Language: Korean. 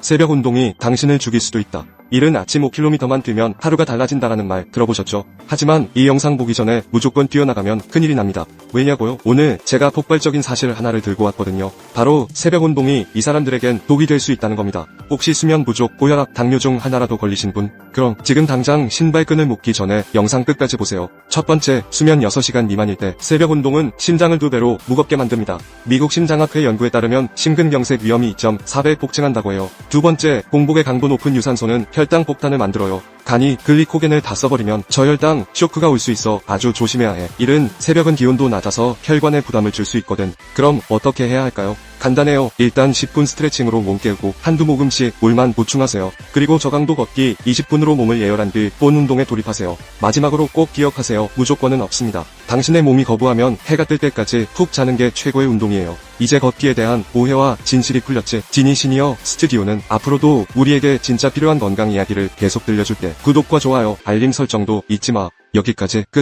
새벽 운동이 당신을 죽일 수도 있다. 이른 아침 5km만 뛰면 하루가 달라진다라는 말 들어보셨죠? 하지만 이 영상 보기 전에 무조건 뛰어나가면 큰일이 납니다. 왜냐고요? 오늘 제가 폭발적인 사실 하나를 들고 왔거든요. 바로 새벽 운동이 이 사람들에겐 독이 될 수 있다는 겁니다. 혹시 수면 부족, 고혈압, 당뇨 중 하나라도 걸리신 분? 그럼 지금 당장 신발끈을 묶기 전에 영상 끝까지 보세요. 첫 번째, 수면 6시간 미만일 때 새벽 운동은 심장을 두 배로 무겁게 만듭니다. 미국 심장학회 연구에 따르면 심근경색 위험이 2.4배 폭증한다고 해요. 두 번째, 공복에 강도 높은 유산소는 혈당 폭탄을 만들어요. 간이 글리코겐을 다 써버리면 저혈당 쇼크가 올 수 있어 아주 조심해야 해. 이른 새벽은 기온도 낮아서 혈관에 부담을 줄 수 있거든. 그럼 어떻게 해야 할까요? 간단해요. 일단 10분 스트레칭으로 몸 깨우고 한두 모금씩 물만 보충하세요. 그리고 저강도 걷기 20분으로 몸을 예열한 뒤 본 운동에 돌입하세요. 마지막으로 꼭 기억하세요. 무조건은 없습니다. 당신의 몸이 거부하면 해가 뜰 때까지 푹 자는 게 최고의 운동이에요. 이제 걷기에 대한 오해와 진실이 풀렸지. 지니 시니어 스튜디오는 앞으로도 우리에게 진짜 필요한 건강 이야기를 계속 들려줄게. 구독과 좋아요, 알림 설정도 잊지 마. 여기까지 끝.